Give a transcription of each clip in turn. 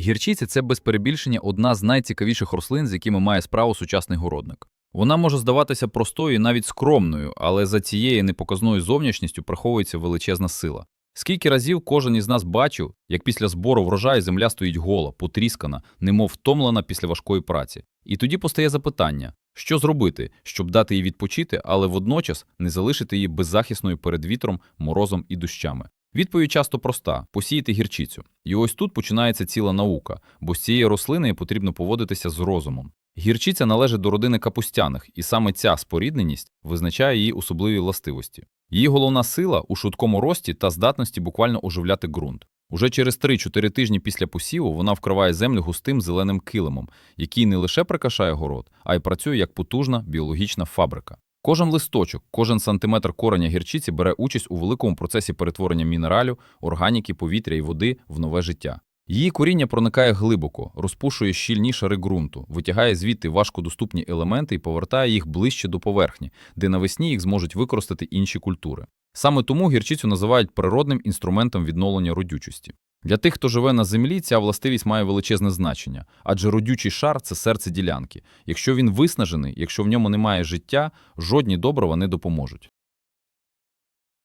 Гірчиця це без перебільшення одна з найцікавіших рослин, з якими має справу сучасний городник. Вона може здаватися простою і навіть скромною, але за цією непоказною зовнішністю приховується величезна сила. Скільки разів кожен із нас бачив, як після збору врожаю земля стоїть гола, потріскана, немов втомлена після важкої праці. І тоді постає запитання: що зробити, щоб дати їй відпочити, але водночас не залишити її беззахисною перед вітром, морозом і дощами. Відповідь часто проста: посіяти гірчицю. І ось тут починається ціла наука, бо з цією рослиною потрібно поводитися з розумом. Гірчиця належить до родини капустяних, і саме ця спорідненість визначає її особливі властивості. Її головна сила у швидкому рості та здатності буквально оживляти ґрунт. Уже через 3-4 тижні після посіву вона вкриває землю густим зеленим килимом, який не лише прикрашає город, а й працює як потужна біологічна фабрика. Кожен листочок, кожен сантиметр кореня гірчиці бере участь у великому процесі перетворення мінералю, органіки, повітря і води в нове життя. Її коріння проникає глибоко, розпушує щільні шари ґрунту, витягає звідти важкодоступні елементи і повертає їх ближче до поверхні, де навесні їх зможуть використати інші культури. Саме тому гірчицю називають природним інструментом відновлення родючості. Для тих, хто живе на землі, ця властивість має величезне значення, адже родючий шар це серце ділянки. Якщо він виснажений, якщо в ньому немає життя, жодні добрива не допоможуть.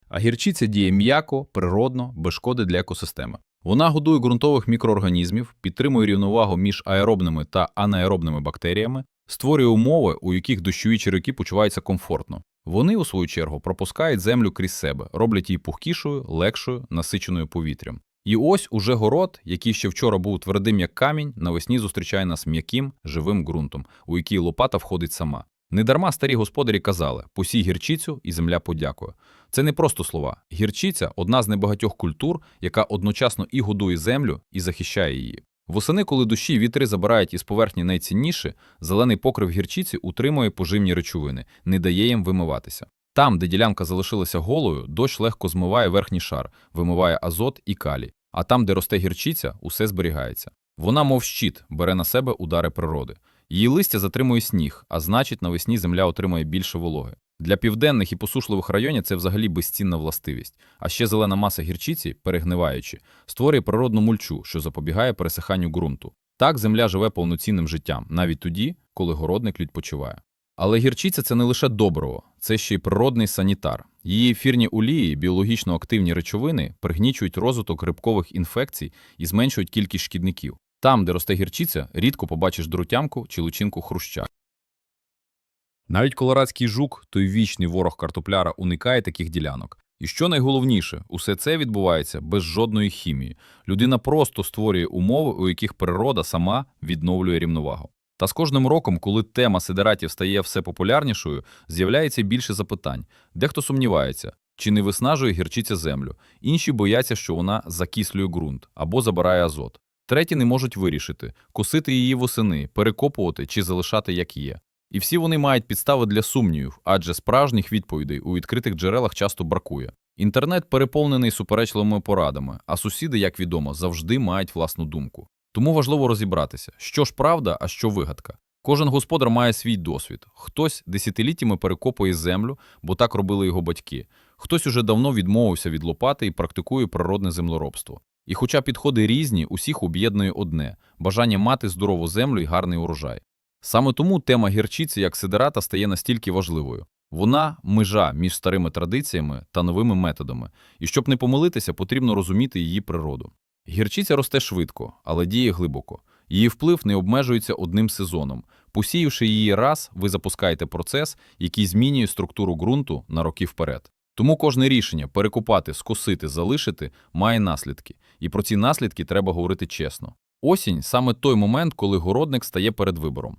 А гірчиця діє м'яко, природно, без шкоди для екосистеми. Вона годує ґрунтових мікроорганізмів, підтримує рівновагу між аеробними та анаеробними бактеріями, створює умови, у яких дощові черв'яки почуваються комфортно. Вони, у свою чергу, пропускають землю крізь себе, роблять її пухкішою, легшою, насиченою повітрям. І ось уже город, який ще вчора був твердим як камінь, навесні зустрічає нас м'яким, живим ґрунтом, у який лопата входить сама. Недарма старі господарі казали: посій гірчицю, і земля подякує. Це не просто слова. Гірчиця одна з небагатьох культур, яка одночасно і годує землю, і захищає її. Восени, коли дощі і вітри забирають із поверхні найцінніше, зелений покрив гірчиці утримує поживні речовини, не дає їм вимиватися. Там, де ділянка залишилася голою, дощ легко змиває верхній шар, вимиває азот і калій. А там, де росте гірчиця, усе зберігається. Вона, мов щит, бере на себе удари природи. Її листя затримує сніг, а значить, навесні земля отримує більше вологи. Для південних і посушливих районів це взагалі безцінна властивість. А ще зелена маса гірчиці, перегниваючи, створює природну мульчу, що запобігає пересиханню ґрунту. Так земля живе повноцінним життям, навіть тоді, коли городник відпочиває. Але гірчиця це не лише добриво, це ще й природний санітар. Її ефірні олії, біологічно активні речовини пригнічують розвиток грибкових інфекцій і зменшують кількість шкідників. Там, де росте гірчиця, рідко побачиш друтямку чи личинку хруща. Навіть колорадський жук, той вічний ворог картопляра, уникає таких ділянок. І що найголовніше, усе це відбувається без жодної хімії. Людина просто створює умови, у яких природа сама відновлює рівновагу. Та з кожним роком, коли тема сидератів стає все популярнішою, з'являється більше запитань. Дехто сумнівається, чи не виснажує гірчиця землю, інші бояться, що вона закислює ґрунт або забирає азот. Треті не можуть вирішити, косити її восени, перекопувати чи залишати як є. І всі вони мають підстави для сумнівів, адже справжніх відповідей у відкритих джерелах часто бракує. Інтернет переповнений суперечливими порадами, а сусіди, як відомо, завжди мають власну думку. Тому важливо розібратися, що ж правда, а що вигадка. Кожен господар має свій досвід. Хтось десятиліттями перекопує землю, бо так робили його батьки. Хтось уже давно відмовився від лопати і практикує природне землеробство. І хоча підходи різні, усіх об'єднує одне бажання мати здорову землю і гарний урожай. Саме тому тема гірчиці як сидерата стає настільки важливою. Вона межа між старими традиціями та новими методами, і щоб не помилитися, потрібно розуміти її природу. Гірчиця росте швидко, але діє глибоко. Її вплив не обмежується одним сезоном. Посіявши її раз, ви запускаєте процес, який змінює структуру ґрунту на роки вперед. Тому кожне рішення перекопати, скосити, залишити має наслідки, і про ці наслідки треба говорити чесно. Осінь саме той момент, коли городник стає перед вибором.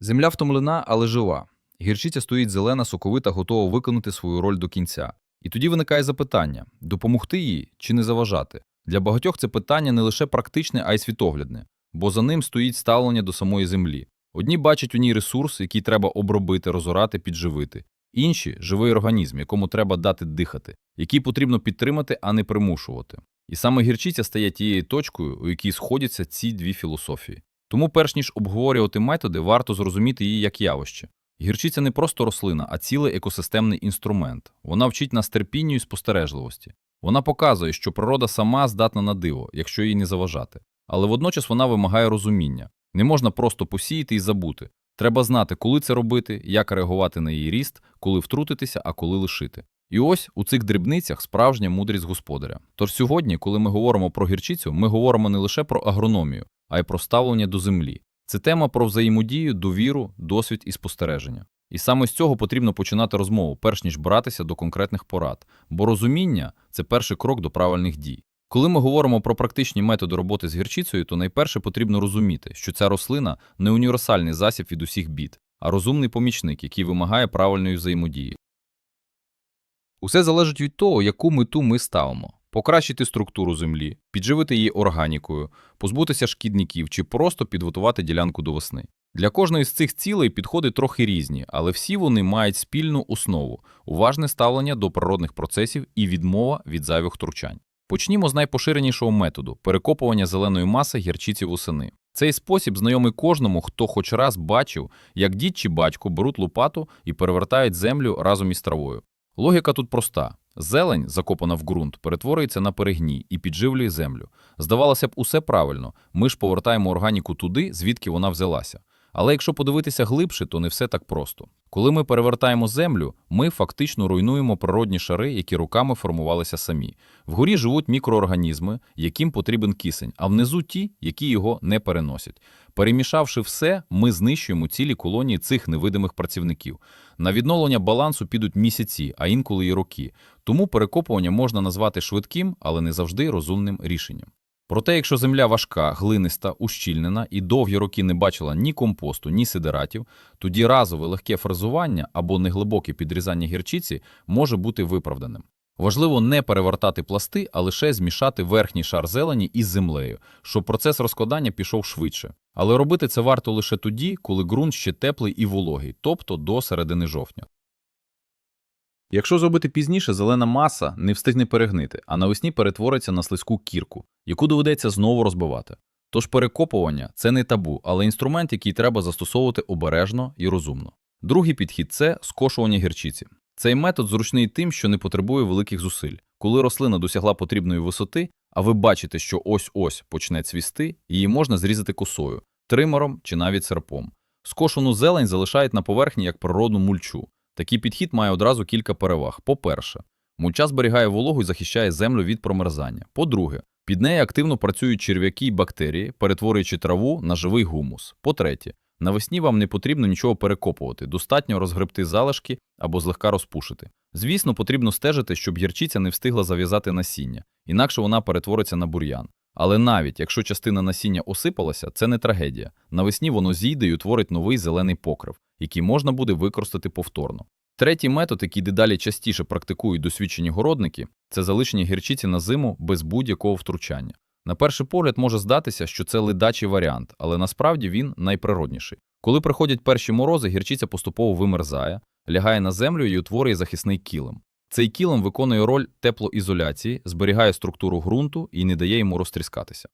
Земля втомлена, але жива. Гірчиця стоїть зелена, соковита, готова виконати свою роль до кінця. І тоді виникає запитання: допомогти їй чи не заважати? Для багатьох це питання не лише практичне, а й світоглядне, бо за ним стоїть ставлення до самої землі. Одні бачать у ній ресурс, який треба обробити, розорати, підживити. Інші живий організм, якому треба дати дихати, який потрібно підтримати, а не примушувати. І саме гірчиця стає тією точкою, у якій сходяться ці дві філософії. Тому, перш ніж обговорювати методи, варто зрозуміти її як явище. Гірчиця не просто рослина, а цілий екосистемний інструмент. Вона вчить нас терпінню і спостережливості. Вона показує, що природа сама здатна на диво, якщо їй не заважати. Але водночас вона вимагає розуміння. Не можна просто посіяти і забути. Треба знати, коли це робити, як реагувати на її ріст, коли втрутитися, а коли лишити. І ось у цих дрібницях справжня мудрість господаря. Тож сьогодні, коли ми говоримо про гірчицю, ми говоримо не лише про агрономію, а й про ставлення до землі. Це тема про взаємодію, довіру, досвід і спостереження. І саме з цього потрібно починати розмову, перш ніж братися до конкретних порад, бо розуміння це перший крок до правильних дій. Коли ми говоримо про практичні методи роботи з гірчицею, то найперше потрібно розуміти, що ця рослина не універсальний засіб від усіх бід, а розумний помічник, який вимагає правильної взаємодії. Усе залежить від того, яку мету ми ставимо. Покращити структуру землі, підживити її органікою, позбутися шкідників чи просто підготувати ділянку до весни. Для кожної з цих цілей підходи трохи різні, але всі вони мають спільну основу уважне ставлення до природних процесів і відмова від зайвих втручань. Почнімо з найпоширенішого методу перекопування зеленої маси гірчиці восени. Цей спосіб знайомий кожному, хто хоч раз бачив, як дід чи батько беруть лопату і перевертають землю разом із травою. Логіка тут проста: зелень, закопана в ґрунт, перетворюється на перегній і підживлює землю. Здавалося б, усе правильно. Ми ж повертаємо органіку туди, звідки вона взялася. Але якщо подивитися глибше, то не все так просто. Коли ми перевертаємо землю, ми фактично руйнуємо природні шари, які руками формувалися самі. Вгорі живуть мікроорганізми, яким потрібен кисень, а внизу ті, які його не переносять. Перемішавши все, ми знищуємо цілі колонії цих невидимих працівників. На відновлення балансу підуть місяці, а інколи й роки. Тому перекопування можна назвати швидким, але не завжди розумним рішенням. Проте, якщо земля важка, глиниста, ущільнена і довгі роки не бачила ні компосту, ні сидератів, тоді разове легке фрезування або неглибоке підрізання гірчиці може бути виправданим. Важливо не перевертати пласти, а лише змішати верхній шар зелені із землею, щоб процес розкладання пішов швидше. Але робити це варто лише тоді, коли ґрунт ще теплий і вологий, тобто до середини жовтня. Якщо зробити пізніше, зелена маса не встигне перегнити, а навесні перетвориться на слизьку кірку, яку доведеться знову розбивати. Тож перекопування це не табу, але інструмент, який треба застосовувати обережно і розумно. Другий підхід це скошування гірчиці. Цей метод зручний тим, що не потребує великих зусиль. Коли рослина досягла потрібної висоти, а ви бачите, що ось-ось почне цвісти, її можна зрізати косою, тримером чи навіть серпом. Скошену зелень залишають на поверхні як природну мульчу. Такий підхід має одразу кілька переваг. По-перше, мульча зберігає вологу і захищає землю від промерзання. По-друге, під нею активно працюють черв'яки й бактерії, перетворюючи траву на живий гумус. По-третє, навесні вам не потрібно нічого перекопувати, достатньо розгребти залишки або злегка розпушити. Звісно, потрібно стежити, щоб гірчиця не встигла зав'язати насіння, інакше вона перетвориться на бур'ян. Але навіть якщо частина насіння осипалася, це не трагедія. Навесні воно зійде і утворить новий зелений покрив, який можна буде використати повторно. Третій метод, який дедалі частіше практикують досвідчені городники, це залишення гірчиці на зиму без будь-якого втручання. На перший погляд може здатися, що це ледачий варіант, але насправді він найприродніший. Коли приходять перші морози, гірчиця поступово вимерзає, лягає на землю і утворює захисний килим. Цей кілем виконує роль теплоізоляції, зберігає структуру ґрунту і не дає йому розтріскатися.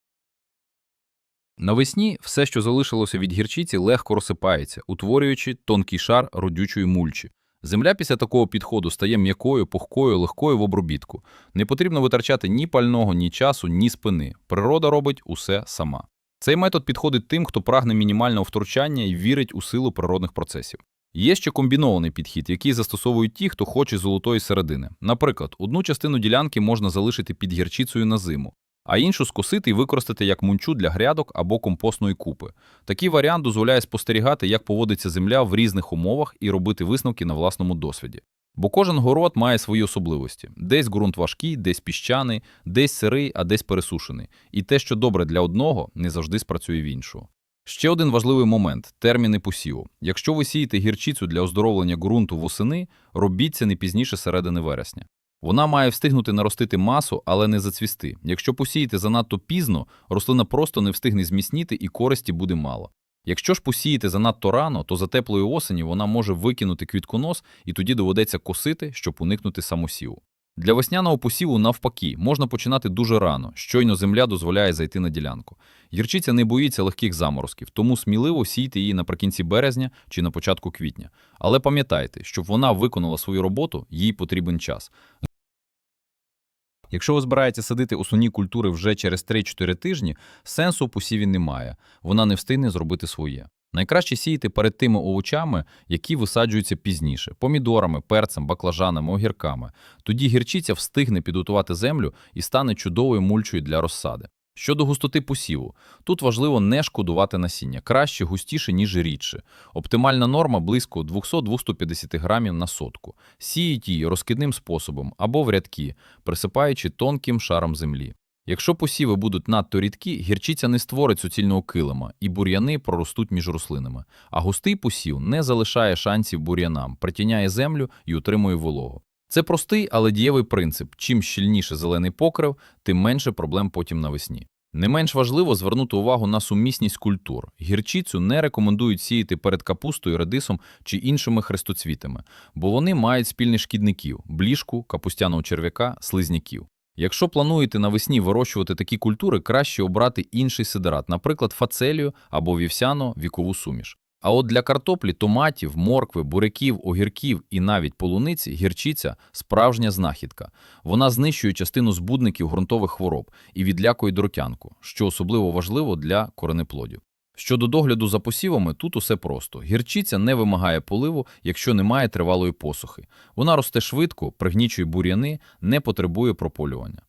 Навесні все, що залишилося від гірчиці, легко розсипається, утворюючи тонкий шар родючої мульчі. Земля після такого підходу стає м'якою, пухкою, легкою в обробітку. Не потрібно витрачати ні пального, ні часу, ні спини. Природа робить усе сама. Цей метод підходить тим, хто прагне мінімального втручання і вірить у силу природних процесів. Є ще комбінований підхід, який застосовують ті, хто хоче золотої середини. Наприклад, одну частину ділянки можна залишити під гірчицею на зиму, а іншу скосити і використати як мунчу для грядок або компостної купи. Такий варіант дозволяє спостерігати, як поводиться земля в різних умовах і робити висновки на власному досвіді. Бо кожен город має свої особливості: десь ґрунт важкий, десь піщаний, десь сирий, а десь пересушений. І те, що добре для одного, не завжди спрацює в іншого. Ще один важливий момент терміни посіву. Якщо ви сієте гірчицю для оздоровлення ґрунту восени, робіть це не пізніше середини вересня. Вона має встигнути наростити масу, але не зацвісти. Якщо посіяти занадто пізно, рослина просто не встигне зміцніти і користі буде мало. Якщо ж посіяти занадто рано, то за теплої осені вона може викинути квітконос і тоді доведеться косити, щоб уникнути самосіву. Для весняного посіву, навпаки, можна починати дуже рано, щойно земля дозволяє зайти на ділянку. Гірчиця не боїться легких заморозків, тому сміливо сійте її наприкінці березня чи на початку квітня. Але пам'ятайте, щоб вона виконала свою роботу, їй потрібен час. Якщо ви збираєтеся садити основні культури вже через 3-4 тижні, сенсу у посіві немає, вона не встигне зробити своє. Найкраще сіяти перед тими овочами, які висаджуються пізніше помідорами, перцем, баклажанами, огірками. Тоді гірчиця встигне підготувати землю і стане чудовою мульчою для розсади. Щодо густоти посіву, тут важливо не шкодувати насіння, краще густіше, ніж рідше. Оптимальна норма близько 200-250 грамів на сотку. Сіють її розкидним способом або в рядки, присипаючи тонким шаром землі. Якщо посіви будуть надто рідкі, гірчиця не створить суцільного килима, і бур'яни проростуть між рослинами. А густий посів не залишає шансів бур'янам, притіняє землю і утримує вологу. Це простий, але дієвий принцип. Чим щільніше зелений покрив, тим менше проблем потім навесні. Не менш важливо звернути увагу на сумісність культур. Гірчицю не рекомендують сіяти перед капустою, редисом чи іншими хрестоцвітами, бо вони мають спільних шкідників – блішку, капустяного черв'яка, слизняків. Якщо плануєте навесні вирощувати такі культури, краще обрати інший сидерат, наприклад, фацелію або вівсяно вікову суміш. А от для картоплі, томатів, моркви, буряків, огірків і навіть полуниці гірчиця – справжня знахідка. Вона знищує частину збудників ґрунтових хвороб і відлякує дротянку, що особливо важливо для коренеплодів. Щодо догляду за посівами, тут усе просто. Гірчиця не вимагає поливу, якщо немає тривалої посухи. Вона росте швидко, пригнічує бур'яни, не потребує прополювання.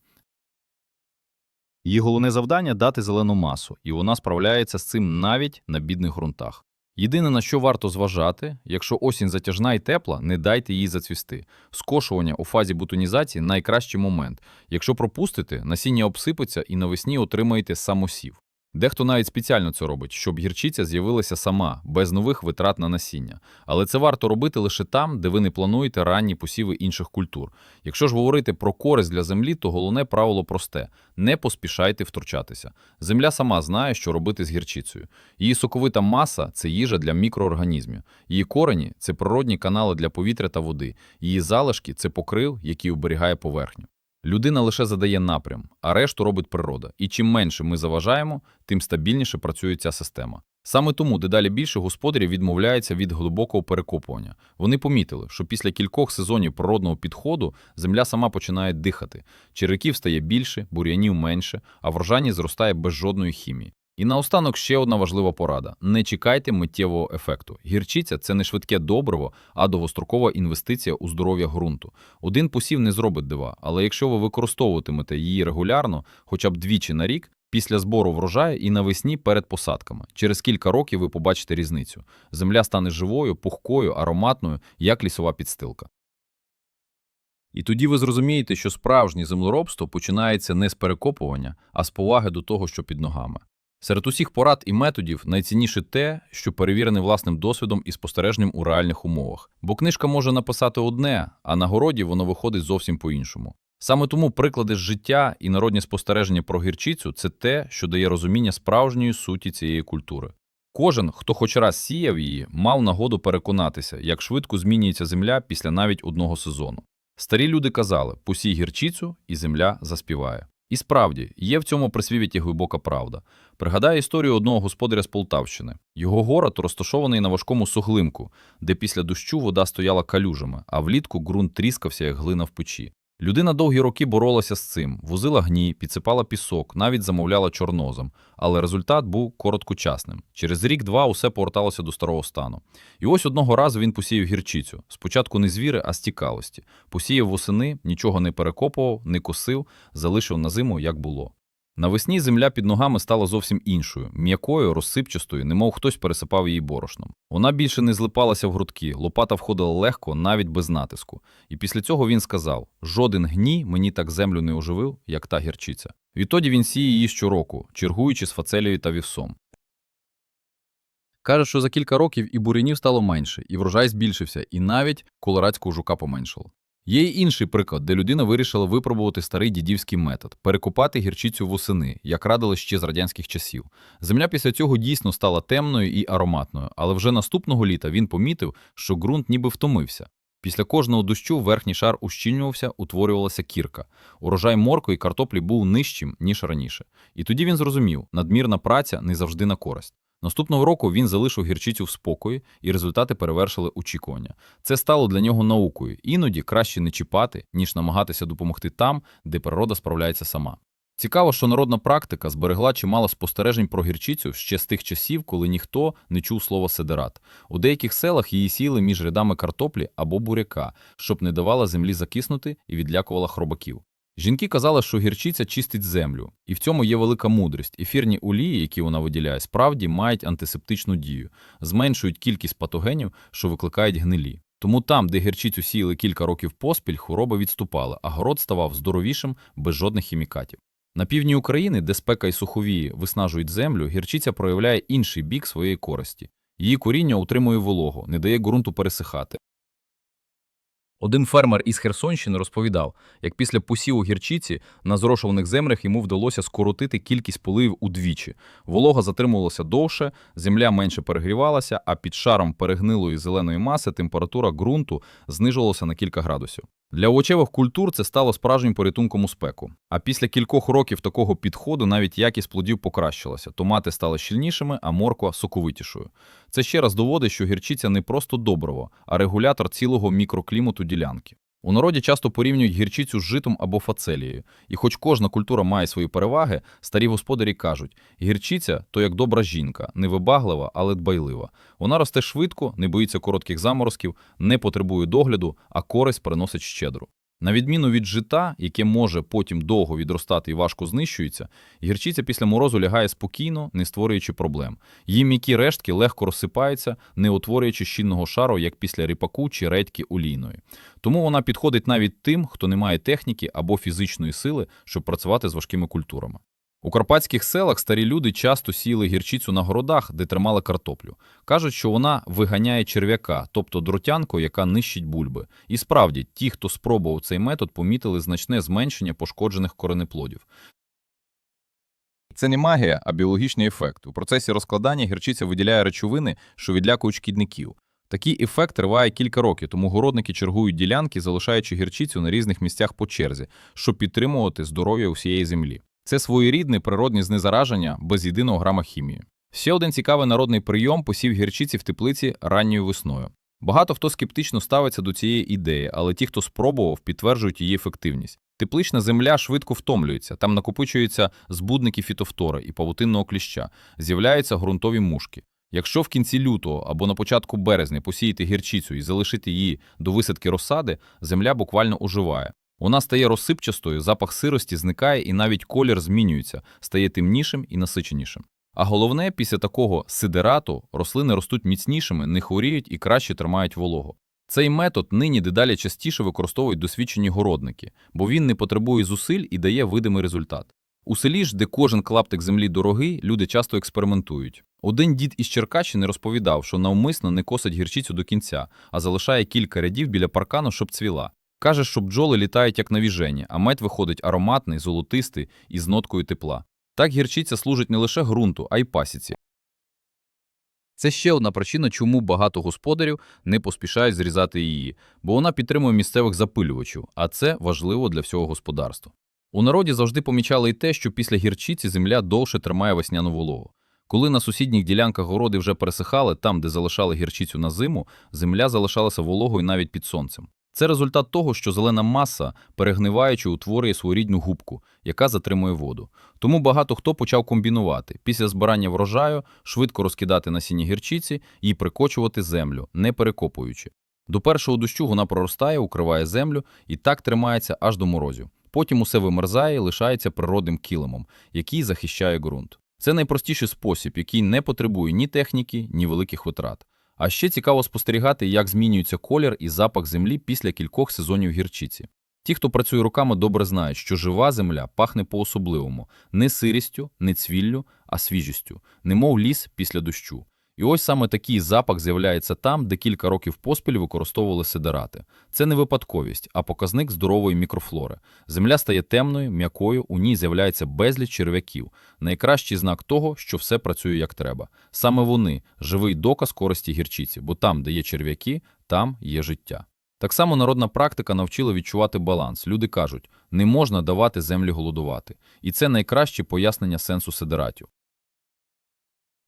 Її головне завдання – дати зелену масу, і вона справляється з цим навіть на бідних ґрунтах. Єдине, на що варто зважати, якщо осінь затяжна і тепла, не дайте їй зацвісти. Скошування у фазі бутонізації – найкращий момент. Якщо пропустите, насіння обсипеться і навесні отримаєте самосів. Дехто навіть спеціально це робить, щоб гірчиця з'явилася сама, без нових витрат на насіння. Але це варто робити лише там, де ви не плануєте ранні посіви інших культур. Якщо ж говорити про користь для землі, то головне правило просте – не поспішайте втручатися. Земля сама знає, що робити з гірчицею. Її соковита маса – це їжа для мікроорганізмів. Її корені – це природні канали для повітря та води. Її залишки – це покрив, який оберігає поверхню. Людина лише задає напрям, а решту робить природа. І чим менше ми заважаємо, тим стабільніше працює ця система. Саме тому дедалі більше господарів відмовляється від глибокого перекопування. Вони помітили, що після кількох сезонів природного підходу земля сама починає дихати. Черв'яків стає більше, бур'янів менше, а врожайність зростає без жодної хімії. І наостанок ще одна важлива порада: не чекайте миттєвого ефекту. Гірчиця це не швидке добриво, а довгострокова інвестиція у здоров'я ґрунту. Один посів не зробить дива, але якщо ви використовуватимете її регулярно, хоча б двічі на рік, після збору врожаю і навесні перед посадками, через кілька років ви побачите різницю. Земля стане живою, пухкою, ароматною, як лісова підстилка. І тоді ви зрозумієте, що справжнє землеробство починається не з перекопування, а з поваги до того, що під ногами. Серед усіх порад і методів найцінніше те, що перевірене власним досвідом і спостереженням у реальних умовах. Бо книжка може написати одне, а на городі воно виходить зовсім по-іншому. Саме тому приклади з життя і народні спостереження про гірчицю це те, що дає розуміння справжньої суті цієї культури. Кожен, хто хоч раз сіяв її, мав нагоду переконатися, як швидко змінюється земля після навіть одного сезону. Старі люди казали: посій гірчицю, і земля заспіває. І справді, є в цьому присвівіті глибока правда. Пригадаю історію одного господаря з Полтавщини. Його город розташований на важкому суглинку, де після дощу вода стояла калюжами, а влітку ґрунт тріскався, як глина в печі. Людина довгі роки боролася з цим, возила гній, підсипала пісок, навіть замовляла чорнозом. Але результат був короткочасним. Через рік-два усе поверталося до старого стану. І ось одного разу він посіяв гірчицю. Спочатку не звіри, а з цікавості. Посіяв восени, нічого не перекопував, не косив, залишив на зиму, як було. Навесні земля під ногами стала зовсім іншою, м'якою, розсипчастою, немов хтось пересипав її борошном. Вона більше не злипалася в грудки, лопата входила легко, навіть без натиску. І після цього він сказав: жоден гній мені так землю не оживив, як та гірчиця. Відтоді він сіє її щороку, чергуючи з фацелією та вівсом. Каже, що за кілька років і бурянів стало менше, і врожай збільшився, і навіть колорадського жука поменшало. Є й інший приклад, де людина вирішила випробувати старий дідівський метод перекопати гірчицю восени, як радили ще з радянських часів. Земля після цього дійсно стала темною і ароматною, але вже наступного літа він помітив, що ґрунт ніби втомився. Після кожного дощу верхній шар ущільнювався, утворювалася кірка. Урожай моркви і картоплі був нижчим, ніж раніше. І тоді він зрозумів, надмірна праця не завжди на користь. Наступного року він залишив гірчицю в спокої, і результати перевершили очікування. Це стало для нього наукою. Іноді краще не чіпати, ніж намагатися допомогти там, де природа справляється сама. Цікаво, що народна практика зберегла чимало спостережень про гірчицю ще з тих часів, коли ніхто не чув слова седерат. У деяких селах її сіли між рядами картоплі або буряка, щоб не давала землі закиснути і відлякувала хробаків. Жінки казали, що гірчиця чистить землю, і в цьому є велика мудрість. Ефірні олії, які вона виділяє, справді мають антисептичну дію, зменшують кількість патогенів, що викликають гнилі. Тому там, де гірчицю сіяли кілька років поспіль, хвороби відступали, а город ставав здоровішим без жодних хімікатів. На півдні України, де спека і суховії виснажують землю, гірчиця проявляє інший бік своєї користі. Її коріння утримує вологу, не дає ґрунту пересихати. Один фермер із Херсонщини розповідав, як після посіву гірчиці на зрошуваних землях йому вдалося скоротити кількість поливів удвічі. Волога затримувалася довше, земля менше перегрівалася, а під шаром перегнилої зеленої маси температура ґрунту знижувалася на кілька градусів. Для овочевих культур це стало справжнім порятунком у спеку. А після кількох років такого підходу навіть якість плодів покращилася. Томати стали щільнішими, а морква соковитішою. Це ще раз доводить, що гірчиця не просто добриво, а регулятор цілого мікроклімату ділянки. У народі часто порівнюють гірчицю з житом або фацелією. І хоч кожна культура має свої переваги, старі господарі кажуть, гірчиця то як добра жінка, невибаглива, але дбайлива. Вона росте швидко, не боїться коротких заморозків, не потребує догляду, а користь приносить щедру. На відміну від жита, яке може потім довго відростати і важко знищується, гірчиця після морозу лягає спокійно, не створюючи проблем. Її м'які рештки легко розсипаються, не утворюючи щільного шару, як після ріпаку чи редьки олійної. Тому вона підходить навіть тим, хто не має техніки або фізичної сили, щоб працювати з важкими культурами. У карпатських селах старі люди часто сіяли гірчицю на городах, де тримали картоплю. Кажуть, що вона виганяє черв'яка, тобто дротянку, яка нищить бульби. І справді, ті, хто спробував цей метод, помітили значне зменшення пошкоджених коренеплодів. Це не магія, а біологічний ефект. У процесі розкладання гірчиця виділяє речовини, що відлякують шкідників. Такий ефект триває кілька років, тому городники чергують ділянки, залишаючи гірчицю на різних місцях по черзі, щоб підтримувати здоров'я усієї землі. Це своєрідне природне знезараження без єдиного грама хімії. Ще один цікавий народний прийом посів гірчиці в теплиці ранньою весною. Багато хто скептично ставиться до цієї ідеї, але ті, хто спробував, підтверджують її ефективність. Теплична земля швидко втомлюється, там накопичуються збудники фітофтори і павутинного кліща, з'являються ґрунтові мушки. Якщо в кінці лютого або на початку березня посіяти гірчицю і залишити її до висадки розсади, земля буквально оживає. Вона стає розсипчастою, запах сирості зникає і навіть колір змінюється, стає темнішим і насиченішим. А головне, після такого сидерату рослини ростуть міцнішими, не хворіють і краще тримають вологу. Цей метод нині дедалі частіше використовують досвідчені городники, бо він не потребує зусиль і дає видимий результат. У селі ж, де кожен клаптик землі дорогий, люди часто експериментують. Один дід із Черкащини розповідав, що навмисно не косить гірчицю до кінця, а залишає кілька рядів біля паркану, щоб цвіла. Каже, що бджоли літають як навіжені, а мед виходить ароматний, золотистий і з ноткою тепла. Так гірчиця служить не лише ґрунту, а й пасіці. Це ще одна причина, чому багато господарів не поспішають зрізати її, бо вона підтримує місцевих запилювачів, а це важливо для всього господарства. У народі завжди помічали й те, що після гірчиці земля довше тримає весняну вологу. Коли на сусідніх ділянках городи вже пересихали, там, де залишали гірчицю на зиму, земля залишалася вологою навіть під сонцем. Це результат того, що зелена маса, перегниваючи, утворює своєрідну губку, яка затримує воду. Тому багато хто почав комбінувати після збирання врожаю, швидко розкидати насіння гірчиці і прикочувати землю, не перекопуючи. До першого дощу вона проростає, укриває землю і так тримається аж до морозів. Потім усе вимерзає і лишається природним килимом, який захищає ґрунт. Це найпростіший спосіб, який не потребує ні техніки, ні великих витрат. А ще цікаво спостерігати, як змінюється колір і запах землі після кількох сезонів гірчиці. Ті, хто працює руками, добре знають, що жива земля пахне по-особливому не сирістю, не цвіллю, а свіжістю, немов ліс після дощу. І ось саме такий запах з'являється там, де кілька років поспіль використовували сидерати. Це не випадковість, а показник здорової мікрофлори. Земля стає темною, м'якою, у ній з'являється безліч черв'яків. Найкращий знак того, що все працює як треба. Саме вони живий доказ користі гірчиці, бо там, де є черв'яки, там є життя. Так само народна практика навчила відчувати баланс. Люди кажуть, не можна давати землі голодувати. І це найкраще пояснення сенсу сидератів.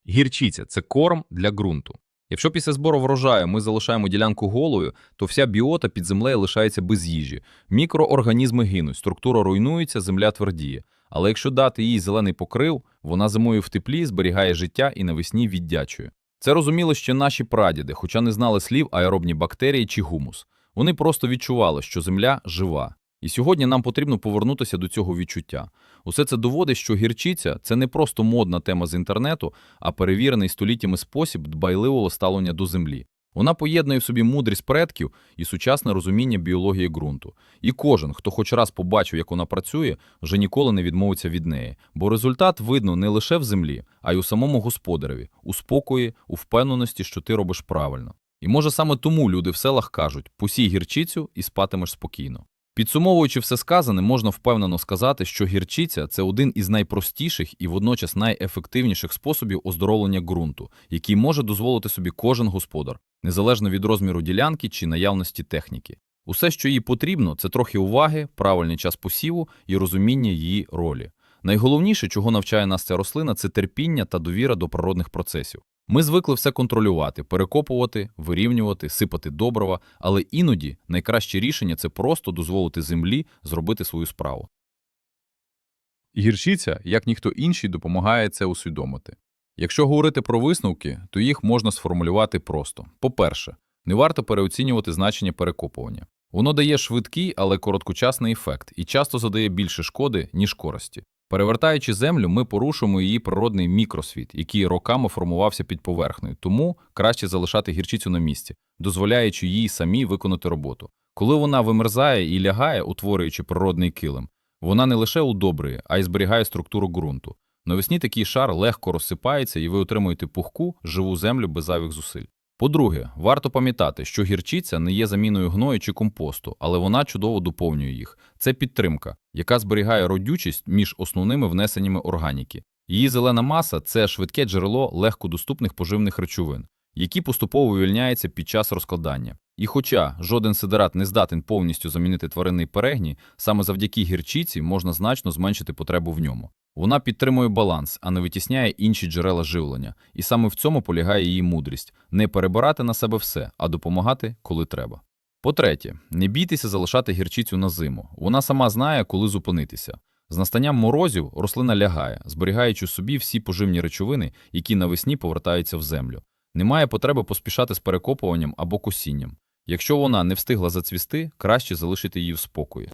Гірчиця – це корм для ґрунту. Якщо після збору врожаю ми залишаємо ділянку голою, то вся біота під землею лишається без їжі. Мікроорганізми гинуть, структура руйнується, земля твердіє. Але якщо дати їй зелений покрив, вона зимою в теплі зберігає життя і навесні віддячує. Це розуміли ще наші прадіди, хоча не знали слів аеробні бактерії чи гумус. Вони просто відчували, що земля жива. І сьогодні нам потрібно повернутися до цього відчуття. Усе це доводить, що гірчиця це не просто модна тема з інтернету, а перевірений століттями спосіб дбайливого ставлення до землі. Вона поєднує в собі мудрість предків і сучасне розуміння біології ґрунту. І кожен, хто хоч раз побачив, як вона працює, вже ніколи не відмовиться від неї. Бо результат видно не лише в землі, а й у самому господареві, у спокої, у впевненості, що ти робиш правильно. І може саме тому люди в селах кажуть: посій гірчицю і спатимеш спокійно. Підсумовуючи все сказане, можна впевнено сказати, що гірчиця це один із найпростіших і водночас найефективніших способів оздоровлення ґрунту, який може дозволити собі кожен господар, незалежно від розміру ділянки чи наявності техніки. Усе, що їй потрібно, це трохи уваги, правильний час посіву і розуміння її ролі. Найголовніше, чого навчає нас ця рослина, це терпіння та довіра до природних процесів. Ми звикли все контролювати, перекопувати, вирівнювати, сипати добрива, але іноді найкраще рішення це просто дозволити землі зробити свою справу. Гірчиця, як ніхто інший, допомагає це усвідомити. Якщо говорити про висновки, то їх можна сформулювати просто. По-перше, не варто переоцінювати значення перекопування. Воно дає швидкий, але короткочасний ефект і часто задає більше шкоди, ніж користі. Перевертаючи землю, ми порушуємо її природний мікросвіт, який роками формувався під поверхнею, тому краще залишати гірчицю на місці, дозволяючи їй самій виконати роботу. Коли вона вимерзає і лягає, утворюючи природний килим, вона не лише удобрює, а й зберігає структуру ґрунту. Навесні такий шар легко розсипається, і ви отримуєте пухку, живу землю без зайвих зусиль. По-друге, варто пам'ятати, що гірчиця не є заміною гною чи компосту, але вона чудово доповнює їх. Це підтримка, яка зберігає родючість між основними внесеннями органіки. Її зелена маса це швидке джерело легкодоступних поживних речовин, які поступово вивільняються під час розкладання. І хоча жоден сидерат не здатен повністю замінити тваринний перегній, саме завдяки гірчиці можна значно зменшити потребу в ньому. Вона підтримує баланс, а не витісняє інші джерела живлення, і саме в цьому полягає її мудрість не перебирати на себе все, а допомагати, коли треба. По-третє, не бійтеся залишати гірчицю на зиму. Вона сама знає, коли зупинитися. З настанням морозів рослина лягає, зберігаючи собі всі поживні речовини, які навесні повертаються в землю. Немає потреби поспішати з перекопуванням або косінням. Якщо вона не встигла зацвісти, краще залишити її в спокої.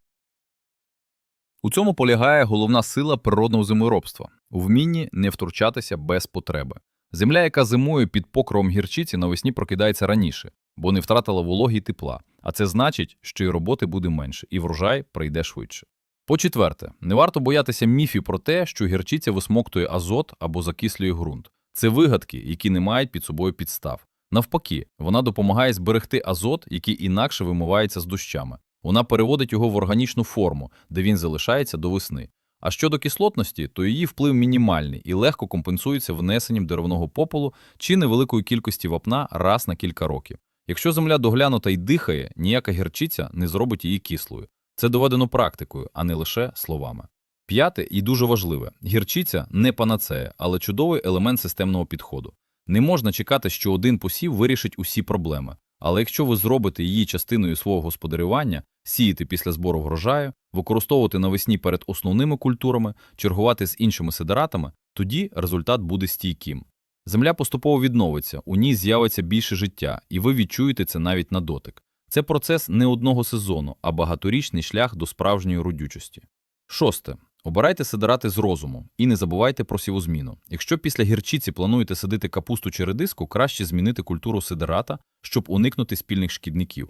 У цьому полягає головна сила природного землеробства – у вмінні не втручатися без потреби. Земля, яка зимує під покровом гірчиці, навесні прокидається раніше, бо не втратила вологі й тепла, а це значить, що і роботи буде менше, і врожай прийде швидше. По-четверте, не варто боятися міфів про те, що гірчиця висмоктує азот або закислює ґрунт. Це вигадки, які не мають під собою підстав. Навпаки, вона допомагає зберегти азот, який інакше вимивається з дощами. Вона переводить його в органічну форму, де він залишається до весни. А щодо кислотності, то її вплив мінімальний і легко компенсується внесенням деревного попелу чи невеликої кількості вапна раз на кілька років. Якщо земля доглянута й дихає, ніяка гірчиця не зробить її кислою. Це доведено практикою, а не лише словами. П'яте і дуже важливе гірчиця не панацея, але чудовий елемент системного підходу. Не можна чекати, що один посів вирішить усі проблеми. Але якщо ви зробите її частиною свого господарювання, сіяти після збору врожаю, використовувати навесні перед основними культурами, чергувати з іншими сидератами, тоді результат буде стійким. Земля поступово відновиться, у ній з'явиться більше життя, і ви відчуєте це навіть на дотик. Це процес не одного сезону, а багаторічний шлях до справжньої родючості. Шосте. Обирайте сидирати з розуму і не забувайте про сівозміну. Якщо після гірчиці плануєте садити капусту чи редиску, краще змінити культуру сидирата, щоб уникнути спільних шкідників.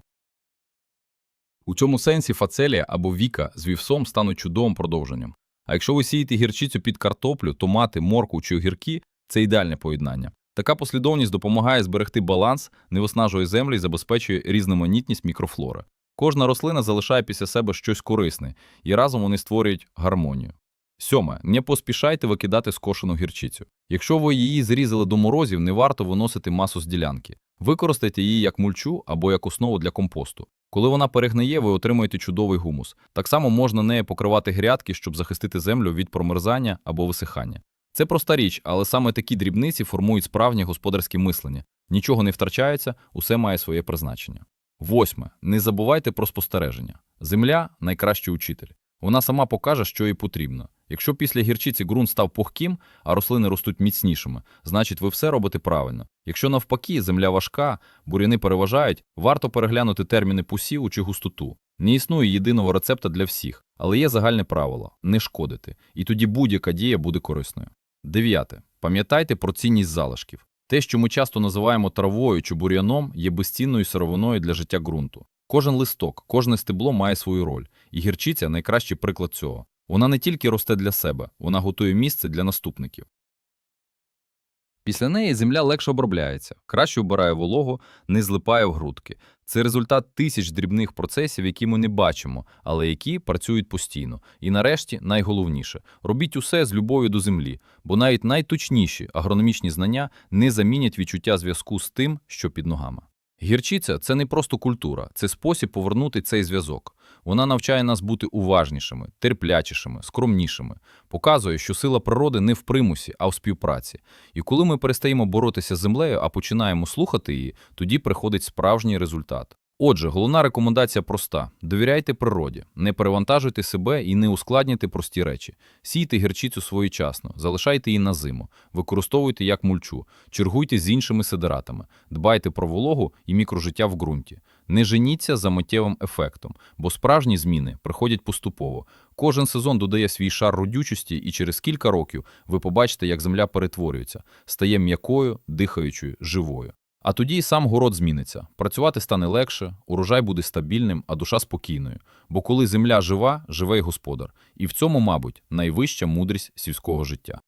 У цьому сенсі фацелія або віка з вівсом стануть чудовим продовженням. А якщо ви сієте гірчицю під картоплю, томати, морку чи огірки – це ідеальне поєднання. Така послідовність допомагає зберегти баланс, не виснажує землю і забезпечує різноманітність мікрофлори. Кожна рослина залишає після себе щось корисне, і разом вони створюють гармонію. Сьоме. Не поспішайте викидати скошену гірчицю. Якщо ви її зрізали до морозів, не варто виносити масу з ділянки. Використайте її як мульчу або як основу для компосту. Коли вона перегниє, ви отримуєте чудовий гумус. Так само можна нею покривати грядки, щоб захистити землю від промерзання або висихання. Це проста річ, але саме такі дрібниці формують справжнє господарське мислення. Нічого не втрачається, усе має своє призначення. Восьме. Не забувайте про спостереження. Земля найкращий учитель. Вона сама покаже, що їй потрібно. Якщо після гірчиці ґрунт став пухким, а рослини ростуть міцнішими, значить ви все робите правильно. Якщо навпаки земля важка, буряни переважають, варто переглянути терміни посіву чи густоту. Не існує єдиного рецепта для всіх, але є загальне правило не шкодити, і тоді будь-яка дія буде корисною. Дев'яте. Пам'ятайте про цінність залишків. Те, що ми часто називаємо травою чи бур'яном, є безцінною сировиною для життя ґрунту. Кожен листок, кожне стебло має свою роль, і гірчиця найкращий приклад цього. Вона не тільки росте для себе, вона готує місце для наступників. Після неї земля легше обробляється, краще вбирає вологу, не злипає в грудки. Це результат тисяч дрібних процесів, які ми не бачимо, але які працюють постійно. І нарешті найголовніше робіть усе з любов'ю до землі, бо навіть найточніші агрономічні знання не замінять відчуття зв'язку з тим, що під ногами. Гірчиця це не просто культура, це спосіб повернути цей зв'язок. Вона навчає нас бути уважнішими, терплячішими, скромнішими, показує, що сила природи не в примусі, а в співпраці. І коли ми перестаємо боротися з землею, а починаємо слухати її, тоді приходить справжній результат. Отже, головна рекомендація проста: довіряйте природі, не перевантажуйте себе і не ускладнюйте прості речі. Сійте гірчицю своєчасно, залишайте її на зиму, використовуйте як мульчу, чергуйте з іншими сидератами, дбайте про вологу і мікрожиття в ґрунті. Не женіться за миттєвим ефектом, бо справжні зміни приходять поступово. Кожен сезон додає свій шар родючості, і через кілька років ви побачите, як земля перетворюється, стає м'якою, дихаючою, живою. А тоді і сам город зміниться. Працювати стане легше, урожай буде стабільним, а душа спокійною. Бо коли земля жива, живе й господар. І в цьому, мабуть, найвища мудрість сільського життя.